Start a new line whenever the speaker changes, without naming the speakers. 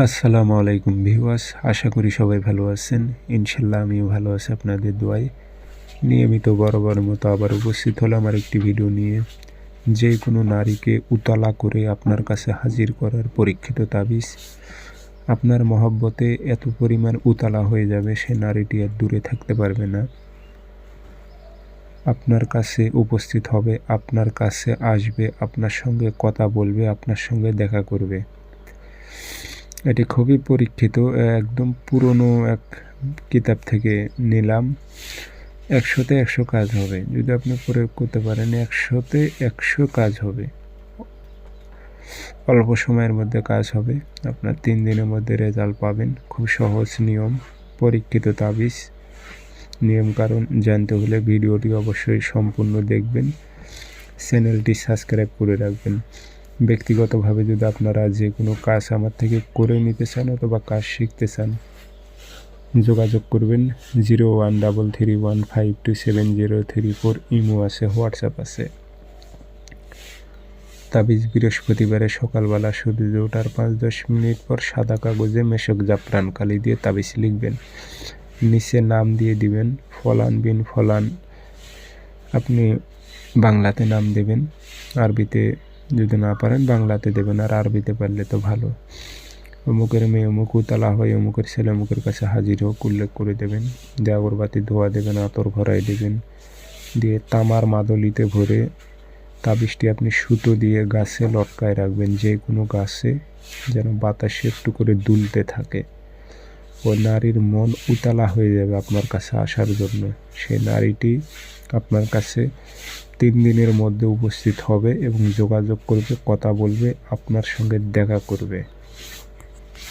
আসসালামু আলাইকুম ভিউয়ার্স, আশা করি সবাই ভালো আছেন। ইনশাল্লাহ আমিও ভালো আছি আপনাদের দোয়ায়। নিয়মিত বরাবর মতো আবার উপস্থিত হলাম আর একটি ভিডিও নিয়ে। যে কোনো নারীকে উতলা করে আপনার কাছে হাজির করার পরীক্ষিত তাবিজ। আপনার মহব্বতে এত পরিমাণ উতলা হয়ে যাবে সে নারীটি আর দূরে থাকতে পারবে না। আপনার কাছে উপস্থিত হবে, আপনার কাছে আসবে, আপনার সঙ্গে কথা বলবে, আপনার সঙ্গে দেখা করবে। এটি খুবই পরীক্ষিত একদম পুরনো এক কিতাব থেকে নিলাম। একশোতে একশো কাজ হবে। যদি আপনি প্রয়োগ করতে পারেন, একশোতে একশো কাজ হবে। অল্প সময়ের মধ্যে কাজ হবে। আপনার তিন দিনের মধ্যে রেজাল্ট পাবেন। খুব সহজ নিয়ম, পরীক্ষিত তাবিজ। নিয়ম কারণ, জানতে হলে ভিডিওটি অবশ্যই সম্পূর্ণ দেখবেন। চ্যানেলটি সাবস্ক্রাইব করে রাখবেন। ব্যক্তিগতভাবে যদি আপনারা যে কোনো কাজ আমার থেকে করে নিতে চান অথবা কাজ শিখতে চান, যোগাযোগ করবেন zero one double three one five two seven zero three four imo আছে, হোয়াটসঅ্যাপ আছে। তাবিজ বৃহস্পতিবারে সকালবেলা সূর্য ওঠার পাঁচ দশ মিনিট পর সাদা কাগজে মেশক জাফরান কালি দিয়ে তাবিজ লিখবেন। নিচে নাম দিয়ে দিবেন, ফলান বিন ফলান। আপনি বাংলাতে নাম দেবেন, আরবিতে যদি না পারেন, বাংলাতে দেবেন আর আরবিতে পারলে তো ভালো। অমুকের মেয়ে অমুক উতলা হয় অমুকের ছেলে অমুকের কাছে হাজির হোক, উল্লেখ করে দেবেন। দিয়ে আগরবাতি ধোয়া দেবেন, আতর ভরাই দেবেন। দিয়ে তামার মাদলিতে ভরে তাবিজটি আপনি সুতো দিয়ে গাছে লটকায় রাখবেন। যে কোনো গাছে যেন বাতাসে একটু করে দুলতে থাকে। ও নারীর মন উতলা হয়ে যাবে আপনার কাছে আসার জন্য। সেই নারীটি আপনার কাছে তিন দিনের মধ্যে উপস্থিত হবে এবং যোগাযোগ করবে, কথা বলবে, আপনার সঙ্গে দেখা করবে।